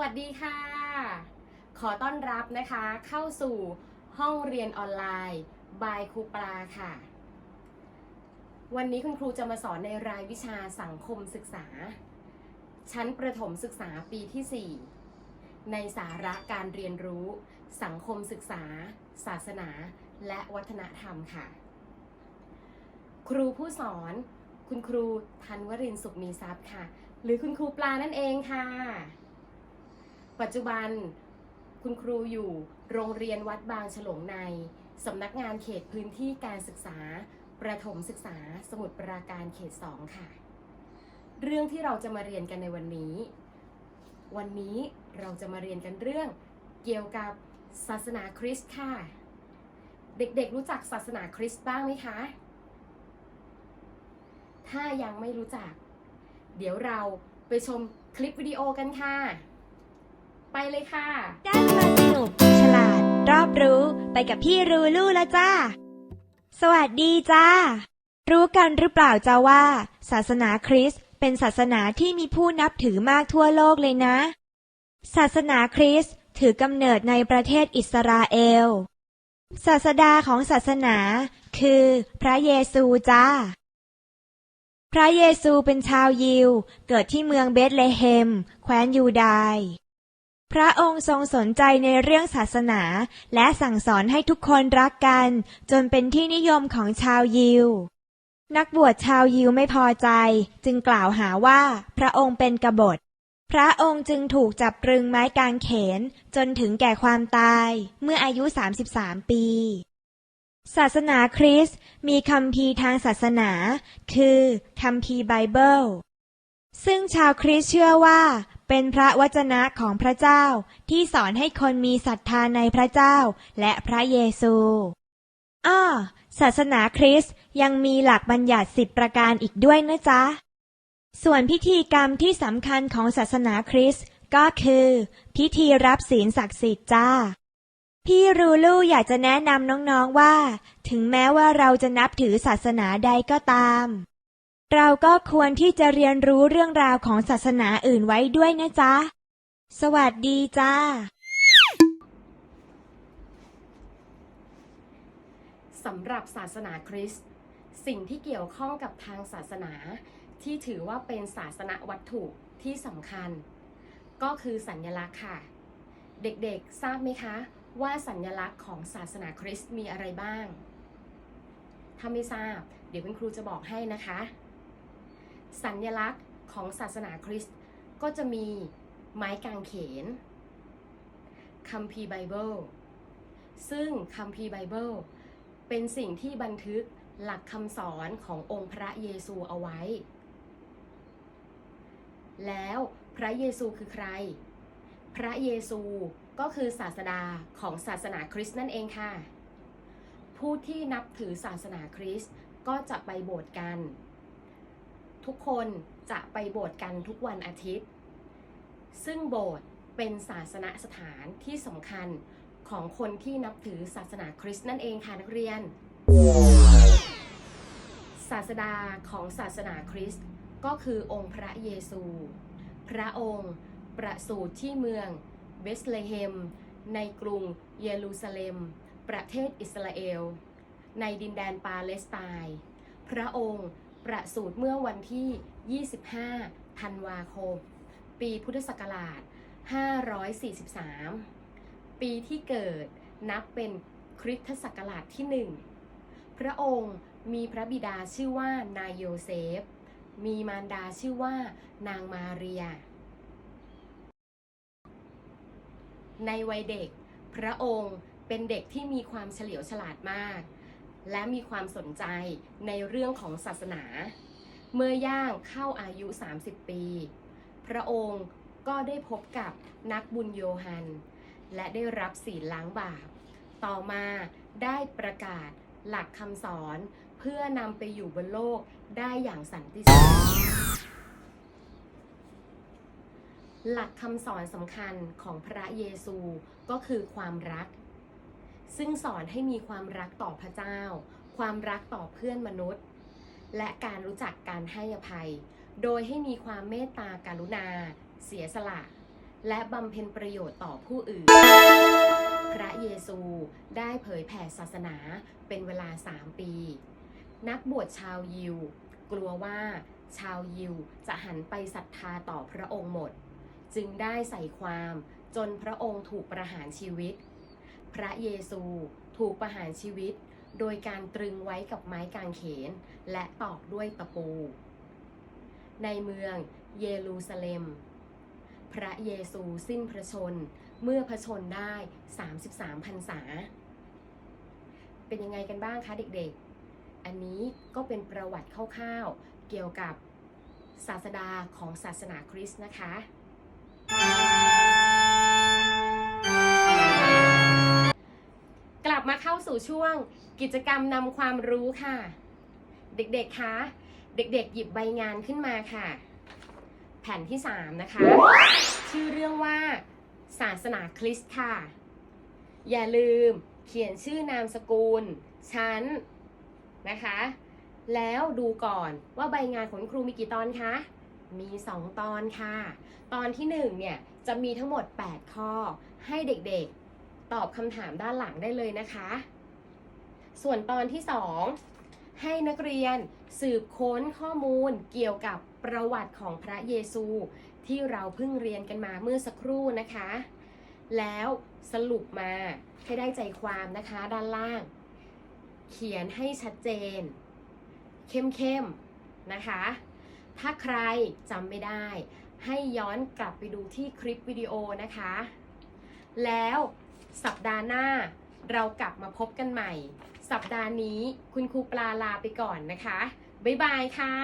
วัสดีค่ะ ขอต้อนรับนะคะเข้าสู่ห้องเรียนออนไลน์ บายครูปลาค่ะ วันนี้คุณครูจะมาสอนในรายวิชาสังคมศึกษา ชั้นประถมศึกษาปีที่ 4 ในสาระการเรียนรู้ สังคมศึกษา ศาสนา และวัฒนธรรมค่ะ ครูผู้สอน คุณครูธันวรินสุขมีทรัพย์ค่ะ หรือคุณครูปลานั่นเองค่ะ ปัจจุบันคุณครูอยู่โรงเรียนวัดบางฉลงใน สำนักงานเขตพื้นที่การศึกษา ประถมศึกษาสมุทรปราการเขต 2 ค่ะ เรื่องที่เราจะมาเรียนกันในวันนี้ วันนี้เราจะมาเรียนกันเรื่องเกี่ยวกับศาสนาคริสต์ค่ะ เด็กๆรู้จักศาสนาคริสต์บ้างไหมคะ ถ้ายังไม่รู้จัก เดี๋ยวเราไปชมคลิปวิดีโอกันค่ะ ไปเลยค่ะ ได้เวลาสนุก ฉลาด รอบรู้ ไปกับพี่รูลู่แล้วจ้า สวัสดีจ้า รู้กันหรือเปล่าจ้าว่า ศาสนาคริสต์เป็นศาสนาที่มีผู้นับถือมากทั่วโลกเลยนะ ศาสนาคริสต์ถือกำเนิดในประเทศอิสราเอล ศาสดาของศาสนา คือพระเยซูจ้า พระเยซูเป็นชาวยิว เกิดที่เมืองเบธเลเฮม แคว้นยูดาห์ พระองค์ทรงสนใจในเรื่องศาสนา และสั่งสอนให้ทุกคนรักกัน จนเป็นที่นิยมของชาวยิว นักบวชชาวยิวไม่พอใจ จึงกล่าวหาว่าพระองค์เป็นกบฏ พระองค์จึงถูกจับตรึงไม้กางเขน จนถึงแก่ความตายเมื่ออายุ 33 ปี ศาสนาคริสต์มีคัมภีร์ทางศาสนา คือคัมภีร์ไบเบิลซึ่งชาวคริสต์เชื่อว่า เป็นพระวจนะของพระเจ้าที่สอนให้คนมีศรัทธาในพระเจ้าและพระเยซูอ้อศาสนาคริสต์ยังมีหลักบัญญัติสิบประการอีกด้วยนะจ๊ะ ส่วนพิธีกรรมที่สำคัญของศาสนาคริสต์ก็คือ พิธีรับศีลศักดิ์สิทธิ์จ้า พี่รูลูอยากจะแนะนำน้องๆว่า ถึงแม้ว่าเราจะนับถือศาสนาใดก็ตาม เราก็ควรที่จะเรียนรู้เรื่องราวของศาสนาอื่นไว้ด้วยนะจ๊ะ สวัสดีจ้า สำหรับศาสนาคริสต์สิ่งที่เกี่ยวข้องกับทางศาสนา ที่ถือว่าเป็นศาสนาวัตถุที่สำคัญ ก็คือสัญญลักษณ์ค่ะ เด็กๆทราบไหมคะ ว่าสัญญลักษณ์ของศาสนาคริสต์มีอะไรบ้าง ถ้าไม่ทราบ เดี๋ยวคุณครูจะบอกให้นะคะ สัญญลักษณ์ของศาสนาคริสต์ก็จะมีไม้กางเขนคัมภีร์ไบเบิลซึ่งคัมภีร์ไบเบิลเป็นสิ่งที่บันทึกหลักคำสอนขององค์พระเยซูเอาไว้ แล้วพระเยซูคือใคร พระเยซูก็คือศาสดาของศาสนาคริสต์นั่นเองค่ะ ผู้ที่นับถือศาสนาคริสต์ก็จะไปโบสถ์กัน ทุกคนจะไปโบสถ์กันทุกวันอาทิตย์ ซึ่งโบสถ์เป็นศาสนสถานที่สำคัญของคนที่นับถือศาสนาคริสต์นั่นเองค่ะนักเรียน ศาสดาของศาสนาคริสต์ก็คือองค์พระเยซู พระองค์ประสูติที่เมืองเบสเลเฮม ในกรุงเยรูซาเล็ม ประเทศอิสราเอล ในดินแดนปาเลสไตน์ พระองค์ ประสูติเมื่อวันที่ 25 ธันวาคม ปีพุทธศักราช 543 ปีที่เกิดนับเป็นคริสตศักราชที่หนึ่งพระองค์มีพระบิดาชื่อว่านายโยเซฟ มีมารดาชื่อว่านางมาเรีย ในวัยเด็ก พระองค์เป็นเด็กที่มีความเฉลียวฉลาดมาก และมีความสนใจในเรื่องของศาสนา เมื่อย่างเข้าอายุ 30 ปี พระองค์ก็ได้พบกับนักบุญโยฮัน และได้รับศีลล้างบาป ต่อมาได้ประกาศหลักคำสอนเพื่อนำไปอยู่บนโลกได้อย่างสันติสุข หลักคำสอนสำคัญของพระเยซูก็คือความรัก ซึ่งสอนให้มีความรักต่อพระเจ้า ความรักต่อเพื่อนมนุษย์ และการรู้จักการให้อภัย โดยให้มีความเมตตาการุณา เสียสละ และบำเพ็ญประโยชน์ต่อผู้อื่น พระเยซูได้เผยแผ่ศาสนาเป็นเวลา3ปี นักบวชชาวยิว กลัวว่าชาวยิวจะหันไปศรัทธาต่อพระองค์หมด จึงได้ใส่ความจนพระองค์ถูกประหารชีวิต พระเยซูถูกประหารชีวิต โดยการตรึงไว้กับไม้กางเขน และตอกด้วยตะปู ในเมืองเยรูซาเล็ม พระเยซูสิ้นพระชนเมื่อพระชนได้ 33พรรษา เป็นยังไงกันบ้างคะเด็กๆ อันนี้ก็เป็นประวัติคร่าวๆ เกี่ยวกับศาสดาของศาสนาคริสต์นะคะ ลับมาเข้าสู่ช่วงกิจกรรมนำความรู้ค่ะ เด็กๆคะเด็กๆ หยิบใบงานขึ้นมาค่ะ แผ่นที่ 3 นะคะ ชื่อเรื่องว่า ศาสนาคริสต์ค่ะ อย่าลืมเขียนชื่อนามสกุล ชั้น นะคะ แล้วดูก่อนว่าใบงานของครูมีกี่ตอนคะ มี 2 ตอนค่ะ ตอนที่ 1 เนี่ย จะมีทั้งหมด 8 ข้อให้เด็กๆ ตอบคำถามด้านหลังได้เลยนะคะ ส่วนตอนที่ 2 ให้นักเรียนสืบค้นข้อมูลเกี่ยวกับประวัติของพระเยซู ที่เราเพิ่งเรียนกันมาเมื่อสักครู่นะคะ แล้วสรุปมาให้ได้ใจความนะคะด้านล่าง เขียนให้ชัดเจน เข้มๆนะคะ ถ้าใครจำไม่ได้ให้ย้อนกลับไปดูที่คลิปวิดีโอนะคะ แล้ว สัปดาห์หน้าเรากลับมาพบกันใหม่ สัปดาห์นี้คุณครูปลาลาไปก่อนนะคะ บ๊ายบายค่ะ